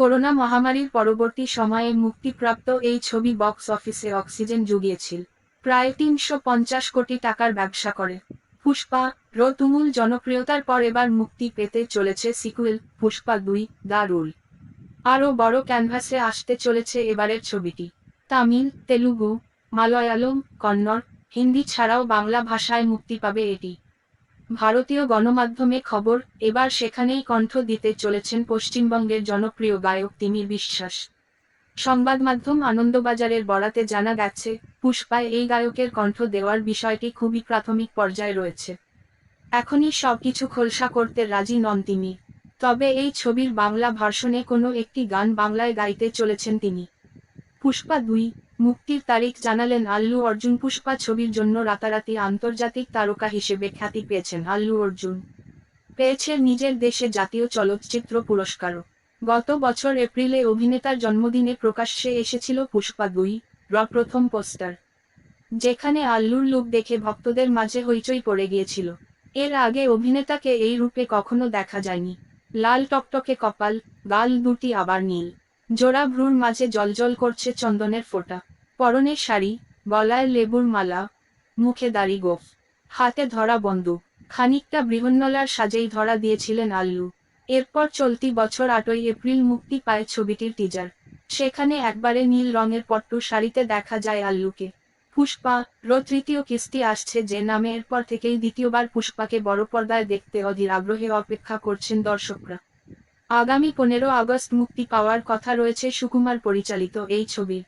Corona মহামারীর পরবর্তী সময়ে মুক্তিপ্রাপ্ত এই ছবি বক্স অফিসে অক্সিজেন জুগিয়েছিল। প্রায় তিনশো পঞ্চাশ কোটি টাকার ব্যবসা করে। পুষ্পা র তুমুল জনপ্রিয়তার পর এবার মুক্তি পেতে চলেছে সিকুয়েল পুষ্পা দুই, দ্য রুল। আরও বড় ক্যানভাসে আসতে চলেছে এবারের ছবিটি। তামিল, তেলুগু, মালয়ালম, কন্নড়, হিন্দি ছাড়াও বাংলা ভাষায় মুক্তি পাবে এটি। ভারতীয় গণমাধ্যমে খবর, এবার সেখানেই কণ্ঠ দিতে চলেছেন পশ্চিমবঙ্গের জনপ্রিয় গায়ক তিমির বিশ্বাস। সংবাদ মাধ্যম আনন্দবাজারের বরাতে জানা গেছে, পুষ্পায় এই গায়কের কণ্ঠ দেওয়ার বিষয়টি খুবই প্রাথমিক পর্যায়ে রয়েছে। এখনই সবকিছু খোলসা করতে রাজি নন তিনি তবে এই ছবির বাংলা ভার্সনে কোনো একটি গান বাংলায় গাইতে চলেছেন তিনি। পুষ্পা দুই মুক্তির তারিখ জানালেন আল্লু অর্জুন। পুষ্পা ছবির জন্য রাতারাতি আন্তর্জাতিক তারকা হিসেবে খ্যাতি পেয়েছেন আল্লু অর্জুন। পেয়েছে নিজের দেশে জাতীয় চলচ্চিত্র পুরস্কারও গত বছর এপ্রিলে অভিনেতার জন্মদিনে প্রকাশ্যে এসেছিল পুষ্পা দুই, র প্রথম পোস্টার। যেখানে আল্লুর লুক দেখে ভক্তদের মাঝে হইচই পড়ে গিয়েছিল। এর আগে অভিনেতাকে এই রূপে কখনো দেখা যায়নি। লাল টকটকে কপাল, গাল দুটি আবার নীল। জোড়া ভ্রুর মাঝে জলজল করছে চন্দনের ফোঁটা। পরনে শাড়ি, গলায় লেবুর মালা, মুখে দাড়ি গোফ, হাতে ধরা বন্দুক, খানিকটা বৃহন্নলার সাজেই ধরা দিয়েছিলেন আল্লু। এরপর চলতি বছর আটই এপ্রিল মুক্তি পায় ছবিটির টিজার সেখানে একবারে নীল রঙের পট্টু শাড়িতে দেখা যায় আল্লুকে। পুষ্পা, র তৃতীয় কিস্তি আসছে যে নামে এরপর থেকেই দ্বিতীয়বার পুষ্পাকে বড় পর্দায় দেখতে অধীর আগ্রহে অপেক্ষা করছেন দর্শকরা। আগামী পনেরো আগস্ট মুক্তি পাওয়ার কথা রয়েছে সুকুমার পরিচালিত এই ছবির।